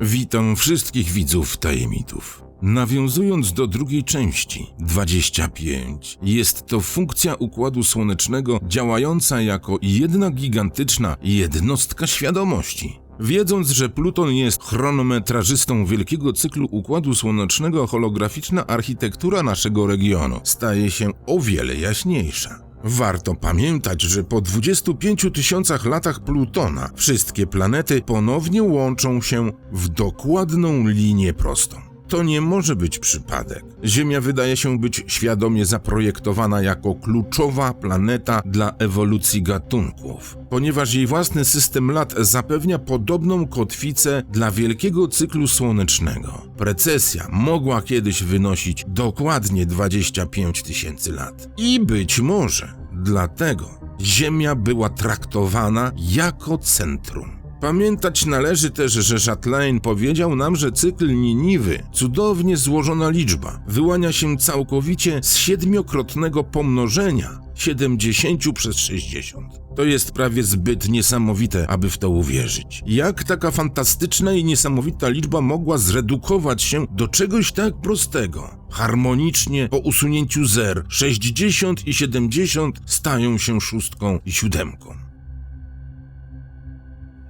Witam wszystkich widzów tajemników. Nawiązując do drugiej części, 25, jest to funkcja układu słonecznego działająca jako jedna gigantyczna jednostka świadomości. Wiedząc, że Pluton jest chronometrażystą wielkiego cyklu układu słonecznego, holograficzna architektura naszego regionu staje się o wiele jaśniejsza. Warto pamiętać, że po 25 tysiącach latach Plutona wszystkie planety ponownie łączą się w dokładną linię prostą. To nie może być przypadek. Ziemia wydaje się być świadomie zaprojektowana jako kluczowa planeta dla ewolucji gatunków, ponieważ jej własny system lat zapewnia podobną kotwicę dla wielkiego cyklu słonecznego. Precesja mogła kiedyś wynosić dokładnie 25 tysięcy lat. I być może dlatego Ziemia była traktowana jako centrum. Pamiętać należy też, że Chatelain powiedział nam, że cykl Niniwy, cudownie złożona liczba, wyłania się całkowicie z siedmiokrotnego pomnożenia 70 przez 60. To jest prawie zbyt niesamowite, aby w to uwierzyć. Jak taka fantastyczna i niesamowita liczba mogła zredukować się do czegoś tak prostego? Harmonicznie po usunięciu zer 60 i 70 stają się szóstką i siódemką.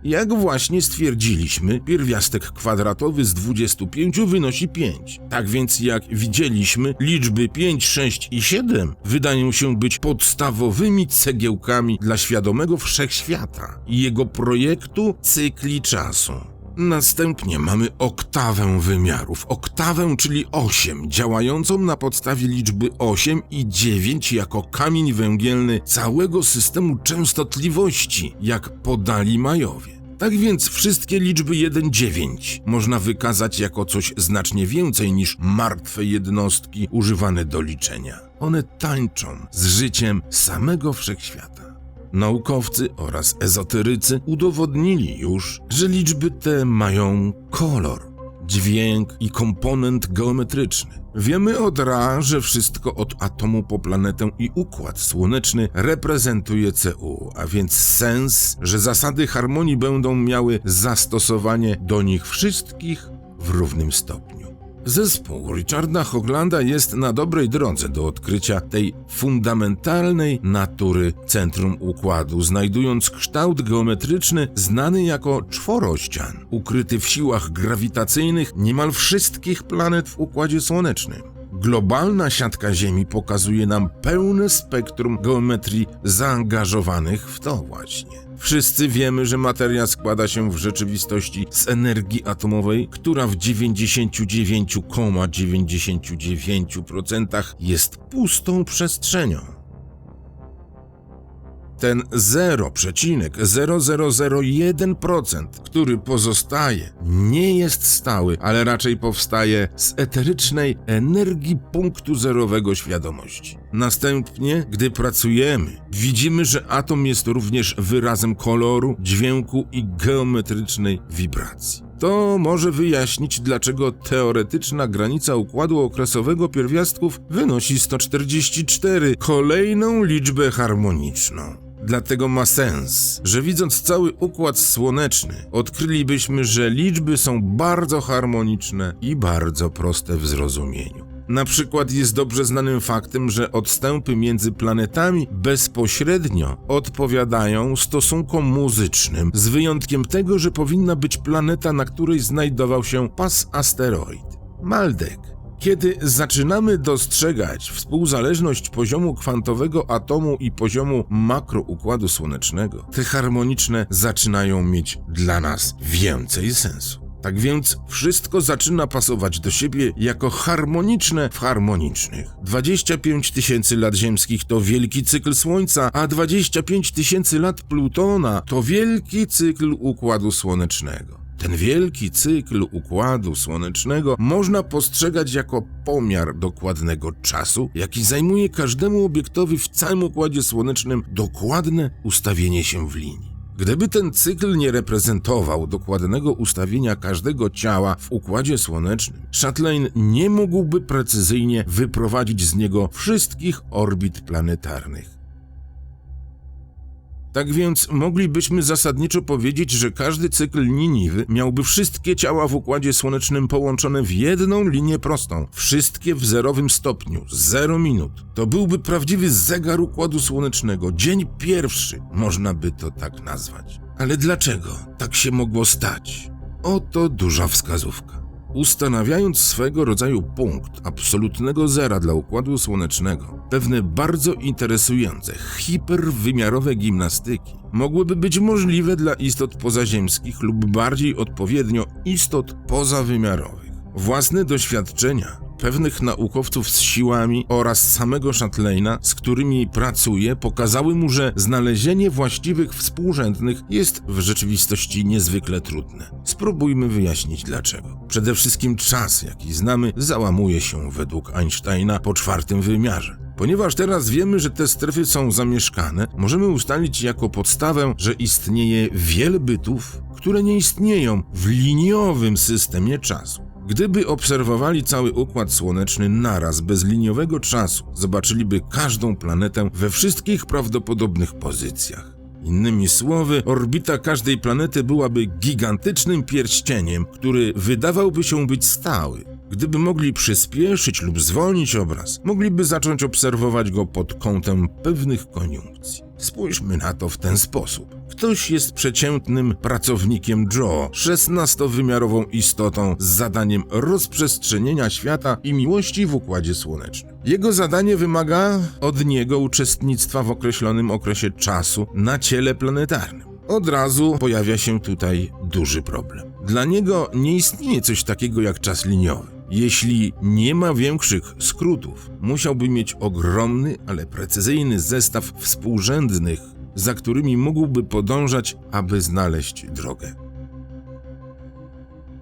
Jak właśnie stwierdziliśmy, pierwiastek kwadratowy z 25 wynosi 5. Tak więc, jak widzieliśmy, liczby 5, 6 i 7 wydają się być podstawowymi cegiełkami dla świadomego wszechświata i jego projektu cykli czasu. Następnie mamy oktawę wymiarów. Oktawę, czyli 8, działającą na podstawie liczby 8 i 9 jako kamień węgielny całego systemu częstotliwości, jak podali Majowie. Tak więc wszystkie liczby 1-9 można wykazać jako coś znacznie więcej niż martwe jednostki używane do liczenia. One tańczą z życiem samego wszechświata. Naukowcy oraz ezoterycy udowodnili już, że liczby te mają kolor, dźwięk i komponent geometryczny. Wiemy od Ra, że wszystko od atomu po planetę i układ słoneczny reprezentuje CU, a więc sens, że zasady harmonii będą miały zastosowanie do nich wszystkich w równym stopniu. Zespół Richarda Hoglanda jest na dobrej drodze do odkrycia tej fundamentalnej natury centrum układu, znajdując kształt geometryczny znany jako czworościan, ukryty w siłach grawitacyjnych niemal wszystkich planet w układzie słonecznym. Globalna siatka Ziemi pokazuje nam pełne spektrum geometrii zaangażowanych w to właśnie. Wszyscy wiemy, że materia składa się w rzeczywistości z energii atomowej, która w 99,99% jest pustą przestrzenią. Ten 0,0001%, który pozostaje, nie jest stały, ale raczej powstaje z eterycznej energii punktu zerowego świadomości. Następnie, gdy pracujemy, widzimy, że atom jest również wyrazem koloru, dźwięku i geometrycznej wibracji. To może wyjaśnić, dlaczego teoretyczna granica układu okresowego pierwiastków wynosi 144, kolejną liczbę harmoniczną. Dlatego ma sens, że widząc cały układ słoneczny, odkrylibyśmy, że liczby są bardzo harmoniczne i bardzo proste w zrozumieniu. Na przykład jest dobrze znanym faktem, że odstępy między planetami bezpośrednio odpowiadają stosunkom muzycznym, z wyjątkiem tego, że powinna być planeta, na której znajdował się pas asteroid. Maldek. Kiedy zaczynamy dostrzegać współzależność poziomu kwantowego atomu i poziomu makroukładu słonecznego, te harmoniczne zaczynają mieć dla nas więcej sensu. Tak więc wszystko zaczyna pasować do siebie jako harmoniczne w harmonicznych. 25 tysięcy lat ziemskich to wielki cykl Słońca, a 25 tysięcy lat Plutona to wielki cykl Układu Słonecznego. Ten wielki cykl układu słonecznego można postrzegać jako pomiar dokładnego czasu, jaki zajmuje każdemu obiektowi w całym układzie słonecznym dokładne ustawienie się w linii. Gdyby ten cykl nie reprezentował dokładnego ustawienia każdego ciała w układzie słonecznym, Chatelain nie mógłby precyzyjnie wyprowadzić z niego wszystkich orbit planetarnych. Tak więc moglibyśmy zasadniczo powiedzieć, że każdy cykl Niniwy miałby wszystkie ciała w układzie słonecznym połączone w jedną linię prostą, wszystkie w zerowym stopniu, 0 minut. To byłby prawdziwy zegar układu słonecznego, dzień pierwszy, można by to tak nazwać. Ale dlaczego tak się mogło stać? Oto duża wskazówka. Ustanawiając swego rodzaju punkt absolutnego zera dla układu słonecznego, pewne bardzo interesujące, hiperwymiarowe gimnastyki mogłyby być możliwe dla istot pozaziemskich lub bardziej odpowiednio istot pozawymiarowych. Własne doświadczenia pewnych naukowców z siłami oraz samego Chatelaina, z którymi pracuje, pokazały mu, że znalezienie właściwych współrzędnych jest w rzeczywistości niezwykle trudne. Spróbujmy wyjaśnić dlaczego. Przede wszystkim czas, jaki znamy, załamuje się według Einsteina po czwartym wymiarze. Ponieważ teraz wiemy, że te strefy są zamieszkane, możemy ustalić jako podstawę, że istnieje wiele bytów, które nie istnieją w liniowym systemie czasu. Gdyby obserwowali cały układ słoneczny naraz, bez liniowego czasu, zobaczyliby każdą planetę we wszystkich prawdopodobnych pozycjach. Innymi słowy, orbita każdej planety byłaby gigantycznym pierścieniem, który wydawałby się być stały. Gdyby mogli przyspieszyć lub zwolnić obraz, mogliby zacząć obserwować go pod kątem pewnych koniunkcji. Spójrzmy na to w ten sposób. Ktoś jest przeciętnym pracownikiem Joe, 16-wymiarową istotą z zadaniem rozprzestrzenienia świata i miłości w Układzie Słonecznym. Jego zadanie wymaga od niego uczestnictwa w określonym okresie czasu na ciele planetarnym. Od razu pojawia się tutaj duży problem. Dla niego nie istnieje coś takiego jak czas liniowy. Jeśli nie ma większych skrótów, musiałby mieć ogromny, ale precyzyjny zestaw współrzędnych, za którymi mógłby podążać, aby znaleźć drogę.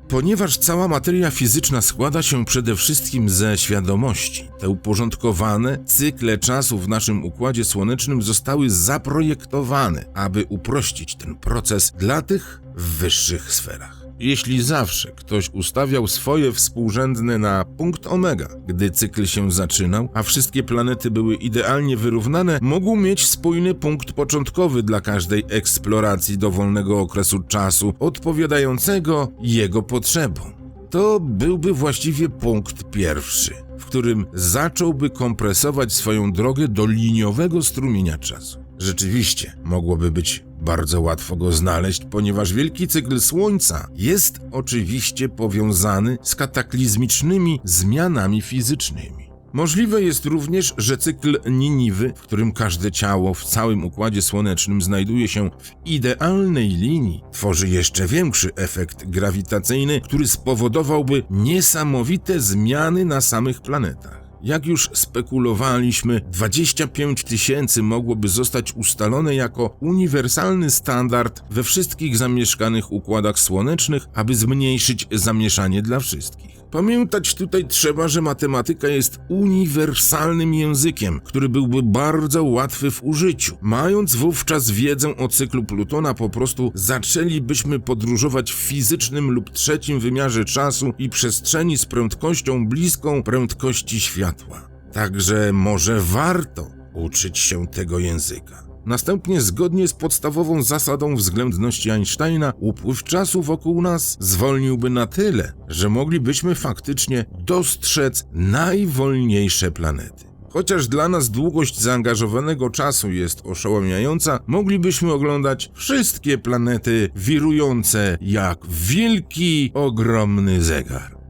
Ponieważ cała materia fizyczna składa się przede wszystkim ze świadomości, te uporządkowane cykle czasu w naszym układzie słonecznym zostały zaprojektowane, aby uprościć ten proces dla tych w wyższych sferach. Jeśli zawsze ktoś ustawiał swoje współrzędne na punkt omega, gdy cykl się zaczynał, a wszystkie planety były idealnie wyrównane, mógł mieć spójny punkt początkowy dla każdej eksploracji dowolnego okresu czasu, odpowiadającego jego potrzebom. To byłby właściwie punkt pierwszy, w którym zacząłby kompresować swoją drogę do liniowego strumienia czasu. Rzeczywiście, mogłoby być bardzo łatwo go znaleźć, ponieważ wielki cykl Słońca jest oczywiście powiązany z kataklizmicznymi zmianami fizycznymi. Możliwe jest również, że cykl Niniwy, w którym każde ciało w całym układzie słonecznym znajduje się w idealnej linii, tworzy jeszcze większy efekt grawitacyjny, który spowodowałby niesamowite zmiany na samych planetach. Jak już spekulowaliśmy, 25 tysięcy mogłoby zostać ustalone jako uniwersalny standard we wszystkich zamieszkanych układach słonecznych, aby zmniejszyć zamieszanie dla wszystkich. Pamiętać tutaj trzeba, że matematyka jest uniwersalnym językiem, który byłby bardzo łatwy w użyciu. Mając wówczas wiedzę o cyklu Plutona, po prostu zaczęlibyśmy podróżować w fizycznym lub trzecim wymiarze czasu i przestrzeni z prędkością bliską prędkości światła. Także może warto uczyć się tego języka. Następnie, zgodnie z podstawową zasadą względności Einsteina, upływ czasu wokół nas zwolniłby na tyle, że moglibyśmy faktycznie dostrzec najwolniejsze planety. Chociaż dla nas długość zaangażowanego czasu jest oszałamiająca, moglibyśmy oglądać wszystkie planety wirujące jak wielki, ogromny zegar.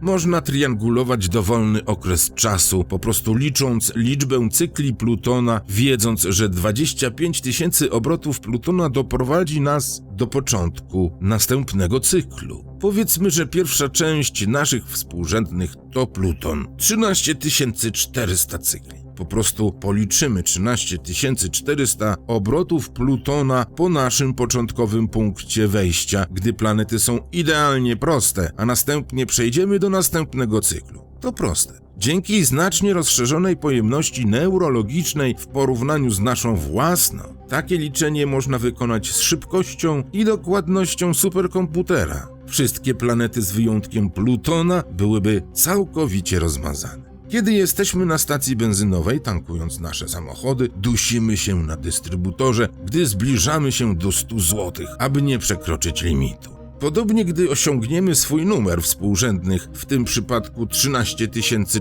Można triangulować dowolny okres czasu, po prostu licząc liczbę cykli Plutona, wiedząc, że 25 tysięcy obrotów Plutona doprowadzi nas do początku następnego cyklu. Powiedzmy, że pierwsza część naszych współrzędnych to Pluton 13 400 cykli. Po prostu policzymy 13 400 obrotów Plutona po naszym początkowym punkcie wejścia, gdy planety są idealnie proste, a następnie przejdziemy do następnego cyklu. To proste. Dzięki znacznie rozszerzonej pojemności neurologicznej w porównaniu z naszą własną, takie liczenie można wykonać z szybkością i dokładnością superkomputera. Wszystkie planety z wyjątkiem Plutona byłyby całkowicie rozmazane. Kiedy jesteśmy na stacji benzynowej, tankując nasze samochody, dusimy się na dystrybutorze, gdy zbliżamy się do 100 zł, aby nie przekroczyć limitu. Podobnie, gdy osiągniemy swój numer współrzędnych, w tym przypadku 13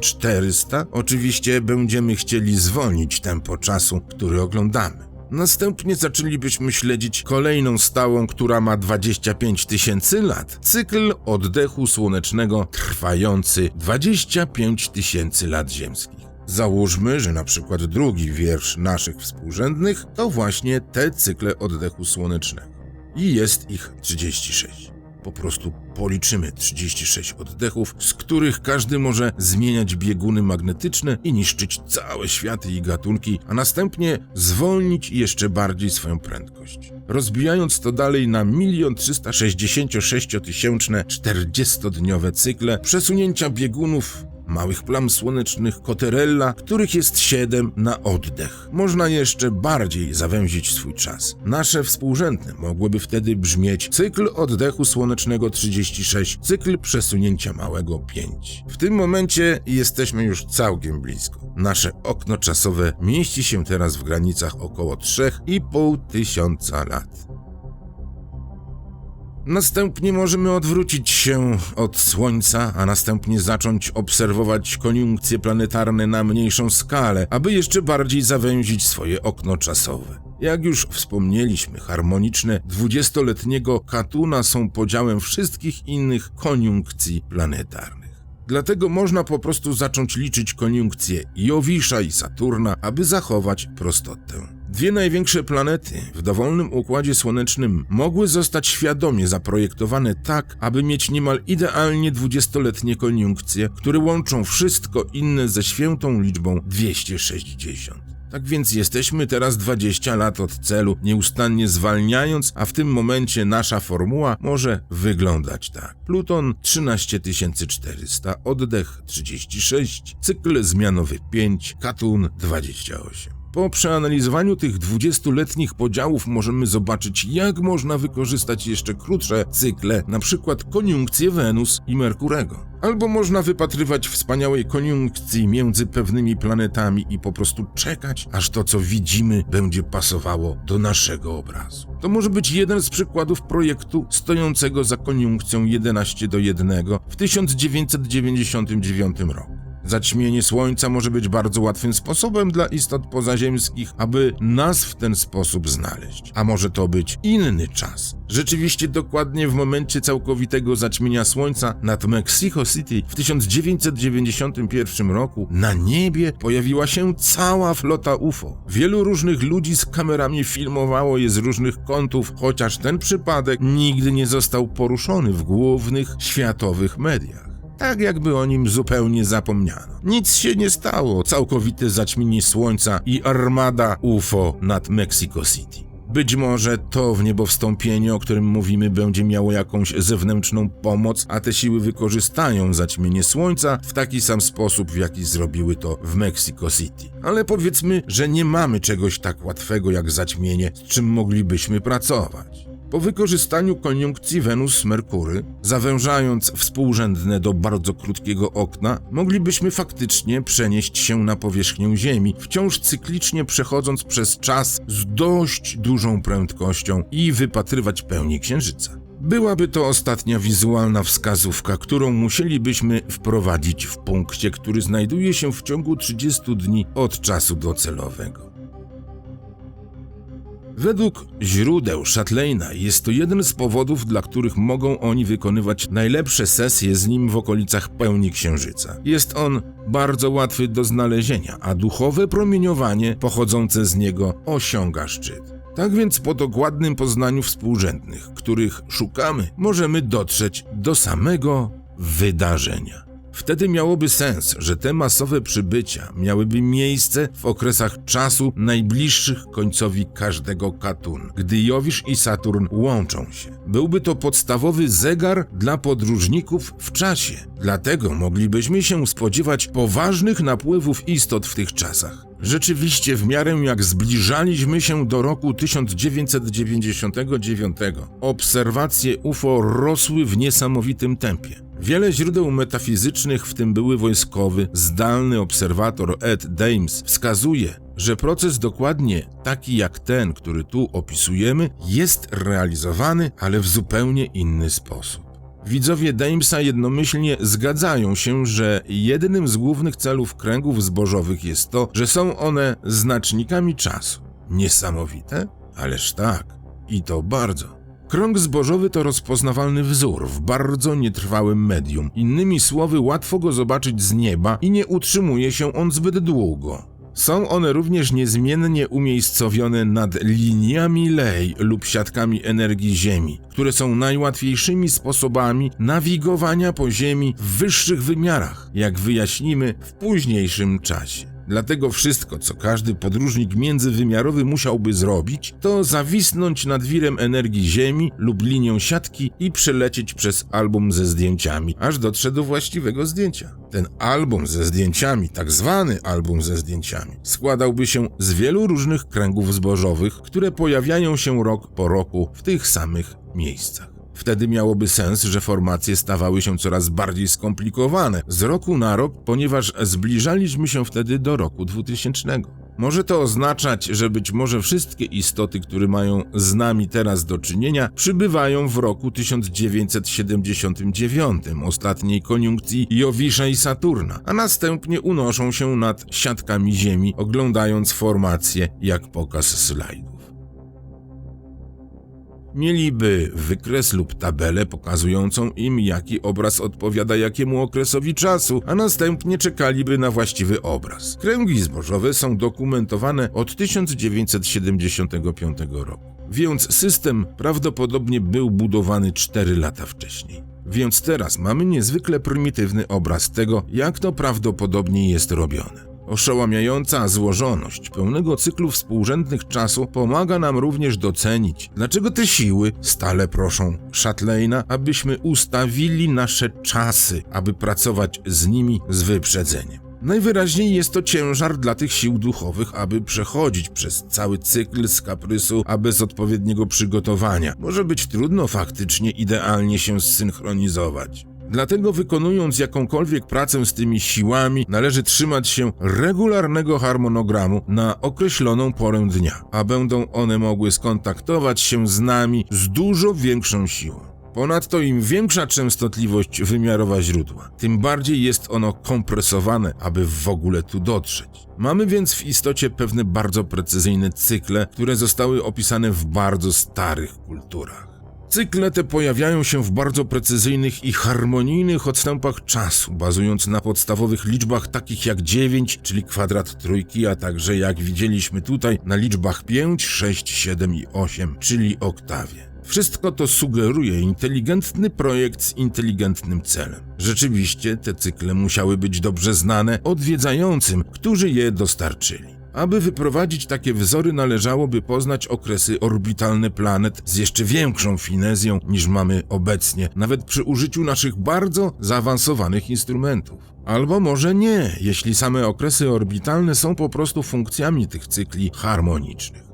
400, oczywiście będziemy chcieli zwolnić tempo czasu, który oglądamy. Następnie zaczęlibyśmy śledzić kolejną stałą, która ma 25 tysięcy lat. Cykl oddechu słonecznego trwający 25 tysięcy lat ziemskich. Załóżmy, że na przykład drugi wiersz naszych współrzędnych to właśnie te cykle oddechu słonecznego. I jest ich 36. Po prostu policzymy 36 oddechów, z których każdy może zmieniać bieguny magnetyczne i niszczyć całe światy i gatunki, a następnie zwolnić jeszcze bardziej swoją prędkość. Rozbijając to dalej na 1 366 tysięczne 40-dniowe cykle przesunięcia biegunów małych plam słonecznych Koterella, których jest 7 na oddech. Można jeszcze bardziej zawęzić swój czas. Nasze współrzędne mogłyby wtedy brzmieć cykl oddechu słonecznego 36, cykl przesunięcia małego 5. W tym momencie jesteśmy już całkiem blisko. Nasze okno czasowe mieści się teraz w granicach około 3,5 tysiąca lat. Następnie możemy odwrócić się od Słońca, a następnie zacząć obserwować koniunkcje planetarne na mniejszą skalę, aby jeszcze bardziej zawęzić swoje okno czasowe. Jak już wspomnieliśmy, harmoniczne dwudziestoletniego Katuna są podziałem wszystkich innych koniunkcji planetarnych. Dlatego można po prostu zacząć liczyć koniunkcje Jowisza i Saturna, aby zachować prostotę. Dwie największe planety w dowolnym układzie słonecznym mogły zostać świadomie zaprojektowane tak, aby mieć niemal idealnie dwudziestoletnie koniunkcje, które łączą wszystko inne ze świętą liczbą 260. Tak więc jesteśmy teraz 20 lat od celu, nieustannie zwalniając, a w tym momencie nasza formuła może wyglądać tak. Pluton 13400, oddech 36, cykl zmianowy 5, Katun 28. Po przeanalizowaniu tych 20-letnich podziałów możemy zobaczyć, jak można wykorzystać jeszcze krótsze cykle, przykład koniunkcję Wenus i Merkurego. Albo można wypatrywać wspaniałej koniunkcji między pewnymi planetami i po prostu czekać, aż to, co widzimy, będzie pasowało do naszego obrazu. To może być jeden z przykładów projektu stojącego za koniunkcją 11 do 1 w 1999 roku. Zaćmienie Słońca może być bardzo łatwym sposobem dla istot pozaziemskich, aby nas w ten sposób znaleźć. A może to być inny czas. Rzeczywiście dokładnie w momencie całkowitego zaćmienia Słońca nad Mexico City w 1991 roku na niebie pojawiła się cała flota UFO. Wielu różnych ludzi z kamerami filmowało je z różnych kątów, chociaż ten przypadek nigdy nie został poruszony w głównych światowych mediach tak jakby o nim zupełnie zapomniano. Nic się nie stało, całkowite zaćmienie słońca i armada UFO nad Mexico City. Być może to w niebowstąpienie, o którym mówimy, będzie miało jakąś zewnętrzną pomoc, a te siły wykorzystają zaćmienie słońca w taki sam sposób, w jaki zrobiły to w Mexico City. Ale powiedzmy, że nie mamy czegoś tak łatwego jak zaćmienie, z czym moglibyśmy pracować. Po wykorzystaniu koniunkcji Wenus-Merkury, zawężając współrzędne do bardzo krótkiego okna, moglibyśmy faktycznie przenieść się na powierzchnię Ziemi, wciąż cyklicznie przechodząc przez czas z dość dużą prędkością i wypatrywać pełni Księżyca. Byłaby to ostatnia wizualna wskazówka, którą musielibyśmy wprowadzić w punkcie, który znajduje się w ciągu 30 dni od czasu docelowego. Według źródeł Chatelaina jest to jeden z powodów, dla których mogą oni wykonywać najlepsze sesje z nim w okolicach pełni księżyca. Jest on bardzo łatwy do znalezienia, a duchowe promieniowanie pochodzące z niego osiąga szczyt. Tak więc po dokładnym poznaniu współrzędnych, których szukamy, możemy dotrzeć do samego wydarzenia. Wtedy miałoby sens, że te masowe przybycia miałyby miejsce w okresach czasu najbliższych końcowi każdego katun, gdy Jowisz i Saturn łączą się. Byłby to podstawowy zegar dla podróżników w czasie. Dlatego moglibyśmy się spodziewać poważnych napływów istot w tych czasach. Rzeczywiście, w miarę jak zbliżaliśmy się do roku 1999, obserwacje UFO rosły w niesamowitym tempie. Wiele źródeł metafizycznych, w tym były wojskowy, zdalny obserwator Ed Dames, wskazuje, że proces dokładnie taki jak ten, który tu opisujemy, jest realizowany, ale w zupełnie inny sposób. Widzowie Damesa jednomyślnie zgadzają się, że jednym z głównych celów kręgów zbożowych jest to, że są one znacznikami czasu. Niesamowite? Ależ tak. I to bardzo. Krąg zbożowy to rozpoznawalny wzór w bardzo nietrwałym medium. Innymi słowy, łatwo go zobaczyć z nieba i nie utrzymuje się on zbyt długo. Są one również niezmiennie umiejscowione nad liniami lej lub siatkami energii Ziemi, które są najłatwiejszymi sposobami nawigowania po Ziemi w wyższych wymiarach, jak wyjaśnimy w późniejszym czasie. Dlatego wszystko, co każdy podróżnik międzywymiarowy musiałby zrobić, to zawisnąć nad wirem energii Ziemi lub linią siatki i przelecieć przez album ze zdjęciami, aż dotrze do właściwego zdjęcia. Ten album ze zdjęciami, tak zwany album ze zdjęciami, składałby się z wielu różnych kręgów zbożowych, które pojawiają się rok po roku w tych samych miejscach. Wtedy miałoby sens, że formacje stawały się coraz bardziej skomplikowane z roku na rok, ponieważ zbliżaliśmy się wtedy do roku 2000. Może to oznaczać, że być może wszystkie istoty, które mają z nami teraz do czynienia, przybywają w roku 1979, ostatniej koniunkcji Jowisza i Saturna, a następnie unoszą się nad siatkami Ziemi, oglądając formacje jak pokaz slajdów. Mieliby wykres lub tabelę pokazującą im, jaki obraz odpowiada jakiemu okresowi czasu, a następnie czekaliby na właściwy obraz. Kręgi zbożowe są dokumentowane od 1975 roku, więc system prawdopodobnie był budowany 4 lata wcześniej. Więc teraz mamy niezwykle prymitywny obraz tego, jak to prawdopodobnie jest robione. Oszałamiająca złożoność pełnego cyklu współrzędnych czasu pomaga nam również docenić, dlaczego te siły stale proszą Shatleina, abyśmy ustawili nasze czasy, aby pracować z nimi z wyprzedzeniem. Najwyraźniej jest to ciężar dla tych sił duchowych, aby przechodzić przez cały cykl z kaprysu, a bez odpowiedniego przygotowania. Może być trudno faktycznie idealnie się zsynchronizować. Dlatego wykonując jakąkolwiek pracę z tymi siłami, należy trzymać się regularnego harmonogramu na określoną porę dnia, a będą one mogły skontaktować się z nami z dużo większą siłą. Ponadto im większa częstotliwość wymiarowa źródła, tym bardziej jest ono kompresowane, aby w ogóle tu dotrzeć. Mamy więc w istocie pewne bardzo precyzyjne cykle, które zostały opisane w bardzo starych kulturach. Cykle te pojawiają się w bardzo precyzyjnych i harmonijnych odstępach czasu, bazując na podstawowych liczbach takich jak 9, czyli kwadrat trójki, a także jak widzieliśmy tutaj na liczbach 5, 6, 7 i 8, czyli oktawie. Wszystko to sugeruje inteligentny projekt z inteligentnym celem. Rzeczywiście te cykle musiały być dobrze znane odwiedzającym, którzy je dostarczyli. Aby wyprowadzić takie wzory, należałoby poznać okresy orbitalne planet z jeszcze większą finezją niż mamy obecnie, nawet przy użyciu naszych bardzo zaawansowanych instrumentów. Albo może nie, jeśli same okresy orbitalne są po prostu funkcjami tych cykli harmonicznych.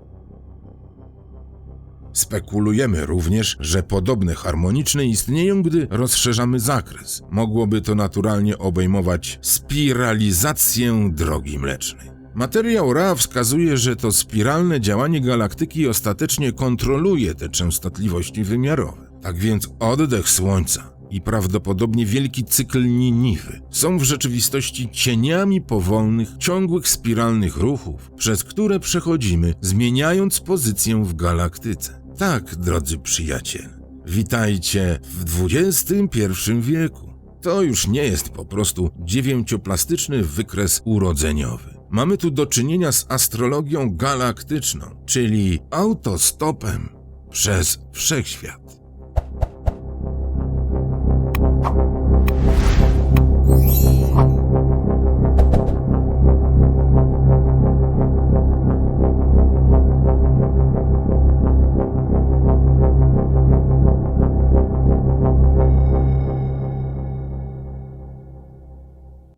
Spekulujemy również, że podobne harmoniczne istnieją, gdy rozszerzamy zakres. Mogłoby to naturalnie obejmować spiralizację drogi mlecznej. Materiał Ra wskazuje, że to spiralne działanie galaktyki ostatecznie kontroluje te częstotliwości wymiarowe. Tak więc oddech Słońca i prawdopodobnie wielki cykl Niniwy są w rzeczywistości cieniami powolnych, ciągłych spiralnych ruchów, przez które przechodzimy, zmieniając pozycję w galaktyce. Tak, drodzy przyjaciele, witajcie w XXI wieku. To już nie jest po prostu dziewięcioplastyczny wykres urodzeniowy mamy tu do czynienia z astrologią galaktyczną, czyli autostopem przez wszechświat.